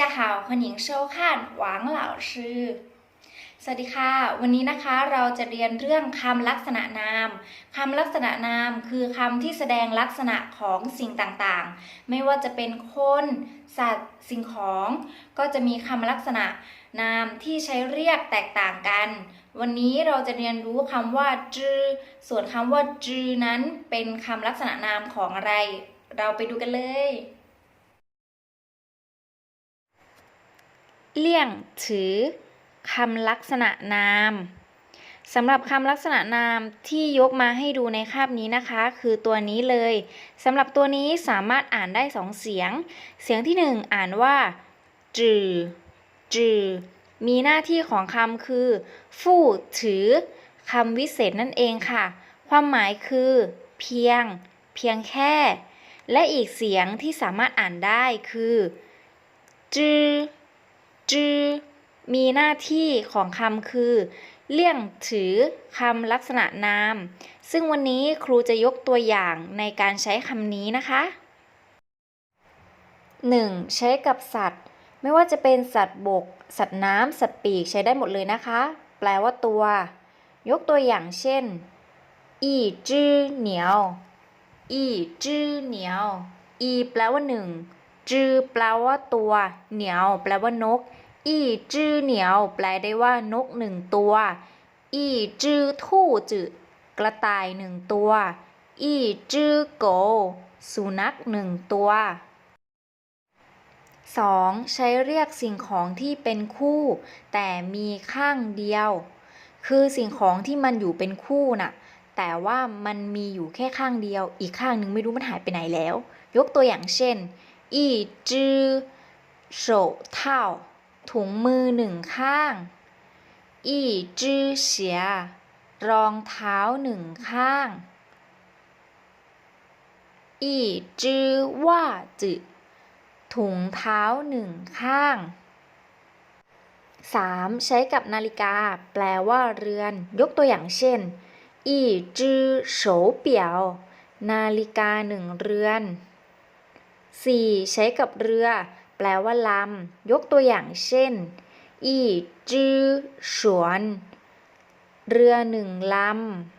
家好，欢迎收看王老师。สวัสดีค่ะ วันนี้นะคะเราจะเรียนเรื่องคำลักษณะนามคำลักษณะนามคือคำที่แสดงลักษณะของสิ่งต่างๆ ไม่ว่าจะเป็นคน สัตว์ สิ่งของ ก็จะมีคำลักษณะนามที่ใช้เรียกแตกต่างกัน วันนี้เราจะเรียนรู้คำว่าจือส่วนคำว่าจือนั้นเป็นคำลักษณะนามของอะไร เราไปดูกันเลย เลี่ยงถือคำลักษณะนามสำหรับคำลักษณะนามที่ยกมาให้ดูในคาบนี้นะคะ คือตัวนี้เลยสำหรับตัวนี้สามารถอ่านได้สองเสียง เสียงที่หนึ่งอ่านว่าจือจือมีหน้าที่ของคำคือ ฟู่ถือคำวิเศษนั่นเองค่ะ ความหมายคือ เพียง เพียงแค่ และอีกเสียงที่สามารถอ่านได้คือจือ จือมีหน้าที่ของคำคือ เลี่ยงถือคำลักษณะนาม ซึ่งวันนี้ครูจะยกตัวอย่างในการใช้คำนี้นะคะ 1. ใช้กับสัตว์ ไม่ว่าจะเป็นสัตว์บก สัตว์น้ำสัตว์ปีกใช้ได้หมดเลยนะคะ แปลว่าตัว ยกตัวอย่างเช่นอีจื้อเหนียวอีจื้อเหนียวอีแปลว่าหนึ่ง จื้อแปลว่าตัว เหนียว แปลว่านก อีจื้อเหนียว แปลได้ว่านกหนึ่งตัว อีจื้อทู่จือกระต่ายหนึ่งตัว อีจื้อโก สุนัขหนึ่งตัว 2. ใช้เรียกสิ่งของที่เป็นคู่ แต่มีข้างเดียว คือสิ่งของที่มันอยู่เป็นคู่น่ะ แต่ว่ามันมีอยู่แค่ข้างเดียว อีกข้างหนึ่งไม่รู้มันหายไปไหนแล้ว ยกตัวอย่างเช่น อีจือโฉเท่าถุงมือหนึ่งข้าง อีจือเสีย รองเท้าหนึ่งข้าง อีจือว่าจือถุงเท้าหนึ่งข้าง 3. ใช้กับนาฬิกา แปลว่าเรือน ยกตัวอย่างเช่น อีจือโฉเปียว นาฬิกาหนึ่งเรือน 4. ใช้กับเรือ แปลว่าลำ ยกตัวอย่างเช่น อีจือสวน เรือหนึ่งลำ